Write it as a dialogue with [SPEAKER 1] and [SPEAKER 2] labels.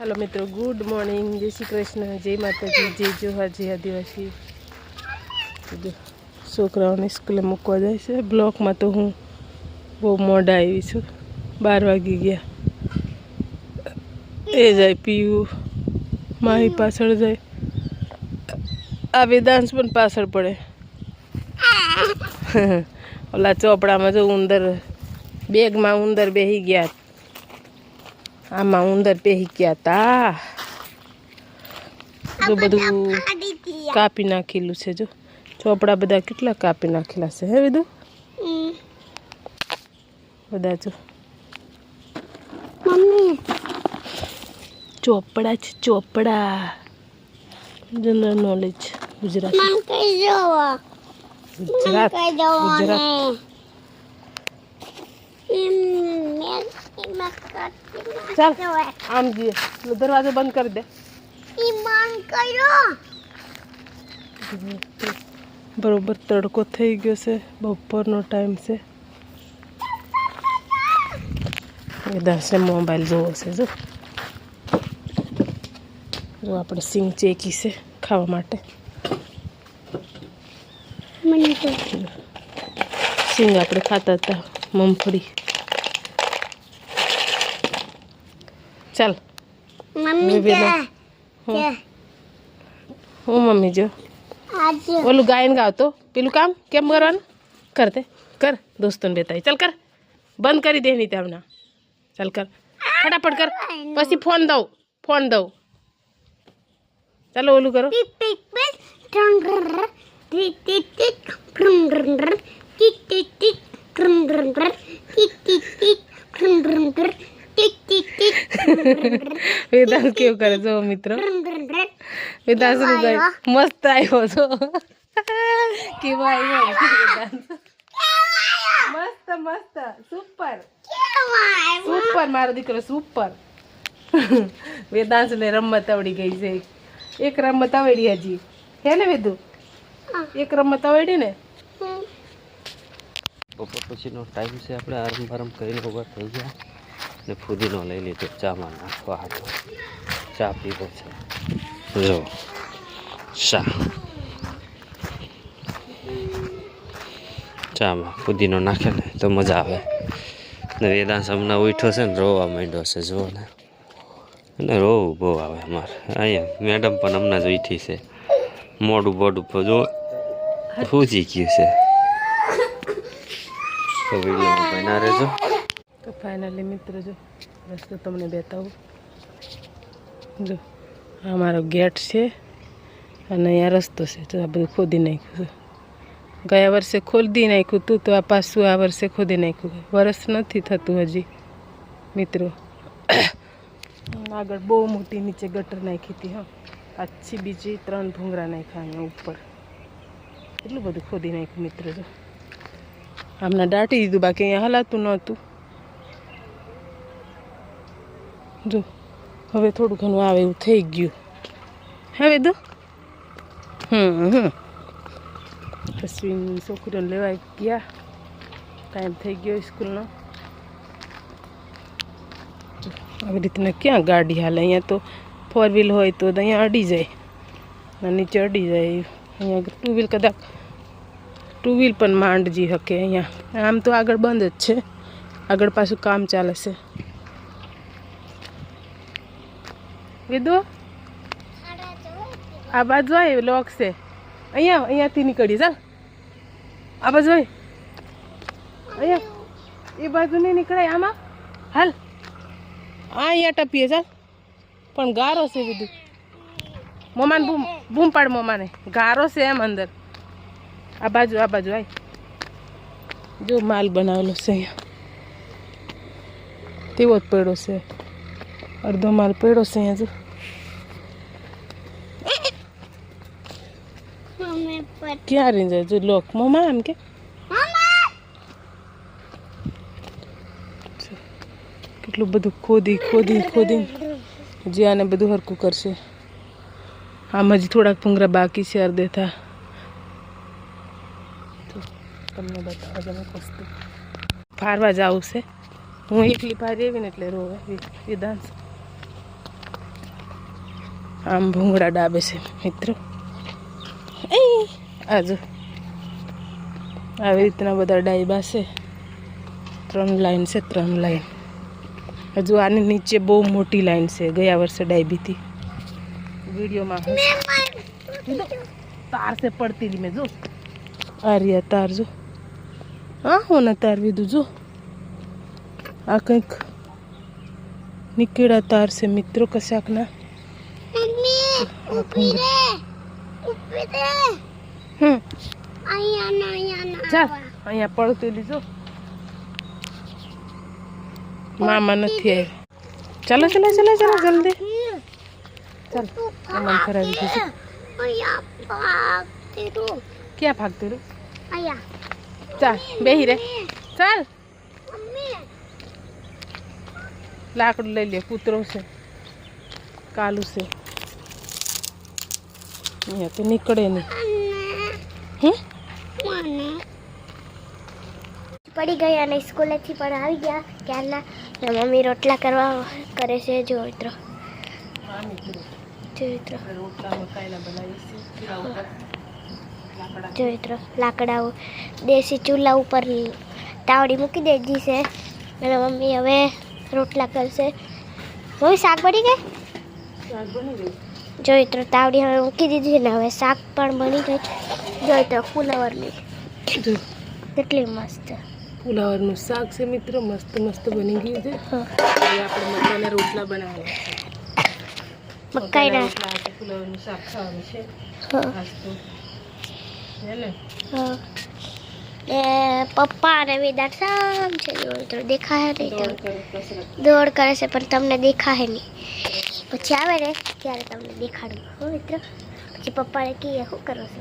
[SPEAKER 1] હાલો મિત્રો, good morning. જય શ્રી કૃષ્ણ. જય માતાજી. જય જોહર. જય આદિવાસી. છોકરાઓને સ્કૂલે મૂકવા જાય છે. બ્લોકમાં તો હું બહુ મોડા આવી છું. બાર વાગી ગયા. એ જાય પીવું માહી પાછળ જાય. આ વેદાંશ પણ પાછળ પડે. ઓલા ચોપડામાં જો ઉંદર બેગમાં ઉંદર બેસી ગયા. આમાં ઉંદર બેસી ગયા તા જો બધું કાપી નાખેલું છે જો ચોપડા બધા કેટલા કાપી નાખેલા છે હે બધું બધા જો
[SPEAKER 2] મમ્મી
[SPEAKER 1] ચોપડા છે ચોપડા જનરલ નોલેજ ગુજરાત
[SPEAKER 2] મન કઈ જોવો
[SPEAKER 1] ગુજરાત
[SPEAKER 2] કઈ જોવો
[SPEAKER 1] ગુજરાત ચાલ આમ જઈએ. દરવાજો બંધ કરી દે. બરોબર તડકો થઈ ગયો છે. બપોરનો ટાઈમ છે. વેદાંશને મોબાઈલ જોવો છે જો. જો આપણે સિંગ ચેકી છે ખાવા માટે. સિંગ આપણે ખાતા હતા મમફળી ચાલ
[SPEAKER 2] મમ્મી
[SPEAKER 1] બેબી
[SPEAKER 2] કે
[SPEAKER 1] હું
[SPEAKER 2] કે
[SPEAKER 1] હું મમ્મી જો
[SPEAKER 2] આજે
[SPEAKER 1] ઓલું ગાયન ગાવતો પેલું કામ કેમ કરવાનું કર દે કર દોસ્તોને બેતાય ચાલ કર બંધ કરી દે નહીં તેમના ચાલ કર ફટાફટ કર પછી ફોન દઉં ફોન દઉં ચાલો ઓલું કરો
[SPEAKER 2] પીપ પીપ પીપ ટ્રંગર ટીક ટીક ટીક ટ્રંગર ટીક ટીક ટીક ટ્રંગર ટીક ટીક ટીક ટ્રંગર ટીક ટીક ટીક
[SPEAKER 1] વેદાંત કેવું કરે જો મિત્રો વેદાંત મસ્ત આવ્યો છો કેવો આવ્યો વેદાંત મસ્ત મસ્ત સુપર સુપર મારો દીકરો સુપર વેદાંશને રમત આવડી ગઈ છે એક રમત આવડી હજી હે ને વેદુ એક રમત આવડી ને
[SPEAKER 3] બપોર પછીનો ટાઈમ છે આપણે આરામ બારામ કરીને ઊભા થઈ ગયા ને ફુદીનો લઈ લીધો ચામાં નાખવા હતો ચા પીવો છે. જો ચા. ચામાં ફુદીનો નાખે ને તો મજા આવે. ને વેદાંશ હમણાં ઉઠ્યો છે ને રોવા માંડ્યો છે જુઓ ને. અને રોવું બહુ આવે અમારે. અહીંયા મેડમ પણ હમણાં જ ઉઠી છે. મોડું બોડું પર જો ફૂજી ગયું છે. તો વીડિયો બના રહેજો.
[SPEAKER 1] ફાઇનલી મિત્ર, જો, રસ્તો તમને બતાવું. જો, આ મારો ગેટ છે અને અહીંયા રસ્તો છે. તો આ બધું ખોદી નાખ્યું ગયા વર્ષે ખોદી નાખ્યું હતું તો આ પાછું આ વર્ષે ખોદી નાખ્યું વરસ નથી થતું હજી, મિત્રો. આગળ બહુ મોટી નીચે ગટર નાખી હતી, હા. પાછી બીજી ત્રણ ભૂંગરા નાખ્યા અહીંયા ઉપર. એટલું બધું ખોદી નાખ્યું, મિત્ર, જો. હમણાં દાટી દીધું, બાકી અહીંયા હલાતું નહોતું. જો, હવે થોડું ઘણું આવે એવું થઈ ગયું. હવે દો હમ હમ. અશ્વિન છોકરીઓને લેવા ગયા. ટાઈમ થઈ ગયો સ્કૂલનો. આવી રીતના ક્યાં ગાડી હાલે? અહીંયા તો ફોર વ્હીલ હોય તો અહીંયા અડી જાય. નીચે અડી જાય. અહીંયા ટુ વ્હીલ કદાચ ટુ વ્હીલ પણ માંડજી શકે અહીંયા. આમ તો આગળ બંધ જ છે. આગળ પાછું કામ ચાલે છે. વિદુ? આ બાજુ આવી લોક છે. અહીંયા, અહીંયાથી નીકળી ચાલ આ બાજુ હોય અહીંયા. એ બાજુ નહીં નીકળાય આમાં. હાલ. આ અહીંયા ટપીએ, ચાલ. પણ ગારો છે વિદુ. મોમાને બૂમ બૂમ પાડ મોમાને. ગારો છે એમ અંદર. આ બાજુ આ બાજુ આય. જો માલ બનાવેલો છે અહીંયા. તેવો જ પડ્યો છે. અડધો માલ પડ્યો છે અહીંયા, જો
[SPEAKER 2] મમ્મી પર
[SPEAKER 1] ક્યાં રહી જાય જો લોક મમ્મા એમ કે કેટલું બધું ખોદી ખોદી ખોદી. જે આને બધું હરકું કરશે. આમ હજી થોડાક ભૂંગરા બાકી છે અર્ધેથા તમને બતાવવા જમે વસ્તુ ફારવા જવું છે. હું એકલી ફારી આવીને એટલે રોવે. વિધાંશ આમ ભૂંગળા ડાબે છે મિત્રો. એ આજો આવી રીતના બધા ડાયબા છે. ત્રણ લાઈન છે ત્રણ લાઈન. હજુ આની નીચે બહુ મોટી લાઈન છે ગયા વર્ષે ડાયબી હતી વિડીયોમાં તાર છે પડતી હતી મેં જો. આ રહ્યા તાર જો. હા હું ને તાર લીધું જો. આ કંઈક નીકળ્યા તાર છે મિત્રો કશાકના. હમ. ચાલ અહીંયા પડતી લીધો. મામા નથી આવ્યા. ચાલો ચાલો ચાલો ચાલો જલ્દી. ચાલો મન કરાવી દીધું ક્યાં ભાગતું રે
[SPEAKER 2] અહીંયા
[SPEAKER 1] ચાલ બેહી રે ચાલ. લાકડું લઈ લે કૂતરો છે. કાલુ છે. અહીંયા તો નીકળે નહીં. હમ
[SPEAKER 2] પડી ગઈ અને સ્કૂલેથી પણ આવી ગયા. ક્યારના મમ્મી રોટલા કરવા કરે છે. જો મિત્રો.
[SPEAKER 1] હા
[SPEAKER 2] જો મિત્રો.
[SPEAKER 1] રોટલા મકાઈના બનાવીએ છીએ લાકડા
[SPEAKER 2] જો મિત્રો. લાકડાઓ. દેશી ચૂલા ઉપર તાવડી મૂકી દેજી છે. અને મમ્મી હવે રોટલા કરશે. મમ્મી શાક બની ગઈ?
[SPEAKER 1] શાક બની ગયું.
[SPEAKER 2] જો તો તાવડી હવે મૂકી દીધી ને હવે શાક પણ બની ગઈ જોઈ તો ફુલાવરની. કેટલી મસ્ત.
[SPEAKER 1] ફુલાવરનું શાક છે મિત્રો મસ્ત મસ્ત બની ગયું છે. હવે આપણે મકાઈના રોટલા બનાવવાના
[SPEAKER 2] મકાઈના.
[SPEAKER 1] રોટલા ફુલાવરનું શાક ખાવાનું છે. તો
[SPEAKER 2] પપ્પા અને વિદાર સામ છે. મિત્રો દેખાય નહીં દોડ કરે છે પણ તમને દેખાય નહીં. પછી આવે ને ત્યારે તમને દેખાડું. હો મિત્ર? પછી પપ્પાને કહીએ શું કરો છો?